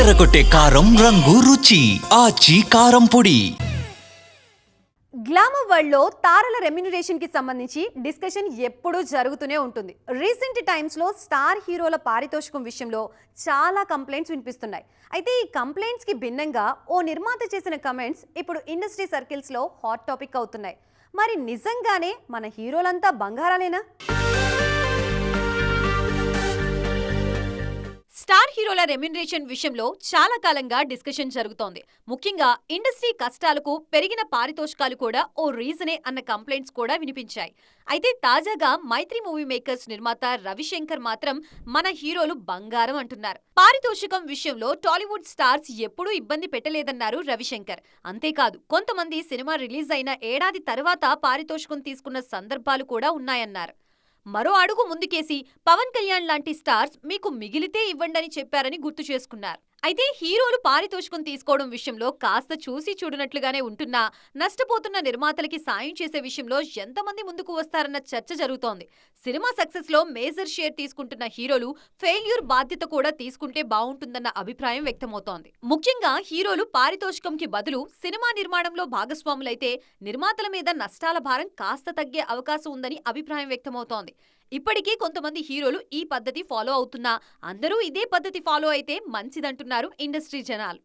అదరగొట్టే కారం రంగు రుచి ఆచి కారం పొడి. గ్లామర్ వరల్డ్లో తారల రెమ్యునరేషన్కి సంబంధించి డిస్కషన్ ఎప్పుడూ జరుగుతూనే ఉంటుంది. రీసెంట్ టైమ్స్లో స్టార్ హీరోల పారితోషికం విషయంలో చాలా కంప్లైంట్స్ వినిపిస్తున్నాయి. అయితే ఈ కంప్లైంట్స్కి భిన్నంగా ఓ నిర్మాత చేసిన కమెంట్స్ ఇప్పుడు ఇండస్ట్రీ సర్కిల్స్లో హాట్ టాపిక్ అవుతున్నాయి. మరి నిజంగానే మన హీరోలంతా బంగారాలేనా? హీరోల రెమ్యునరేషన్ విషయంలో చాలా కాలంగా డిస్కషన్ జరుగుతోంది. ముఖ్యంగా ఇండస్ట్రీ కష్టాలకు పెరిగిన పారితోషికాలు కూడా ఓ రీజనే అన్న కంప్లైంట్స్ కూడా వినిపించాయి. అయితే తాజాగా మైత్రి మూవీ మేకర్స్ నిర్మాత రవిశంకర్ మాత్రం మన హీరోలు బంగారం అంటున్నారు. పారితోషికం విషయంలో టాలీవుడ్ స్టార్స్ ఎప్పుడూ ఇబ్బంది పెట్టలేదన్నారు రవిశంకర్. అంతేకాదు కొంతమంది సినిమా రిలీజ్ అయిన ఏడాది తర్వాత పారితోషికం తీసుకున్న సందర్భాలు కూడా ఉన్నాయన్నారు. మరో అడుగు ముందుకేసి పవన్ కళ్యాణ్ లాంటి స్టార్స్ మీకు మిగిలితే ఇవ్వండని చెప్పారని గుర్తు చేసుకున్నారు. అయితే హీరోలు పారితోషికం తీసుకోవడం విషయంలో కాస్త చూసి చూడనట్లుగానే ఉంటున్నా నష్టపోతున్న నిర్మాతలకి సాయం చేసే విషయంలో ఎంతమంది ముందుకు వస్తారన్న చర్చ జరుగుతోంది. సినిమా సక్సెస్లో మేజర్ షేర్ తీసుకుంటున్న హీరోలు ఫెయిల్యూర్ బాధ్యత కూడా తీసుకుంటే బాగుంటుందన్న అభిప్రాయం వ్యక్తమవుతోంది. ముఖ్యంగా హీరోలు పారితోషికంకి బదులు సినిమా నిర్మాణంలో భాగస్వాములైతే నిర్మాతల మీద నష్టాల భారం కాస్త తగ్గే అవకాశం ఉందని అభిప్రాయం వ్యక్తమవుతోంది. ఇప్పటికీ కొంతమంది హీరోలు ఈ పద్ధతి ఫాలో అవుతున్నా అందరూ ఇదే పద్ధతి ఫాలో అయితే మంచిదంటున్నారు ఇండస్ట్రీ జనాలు.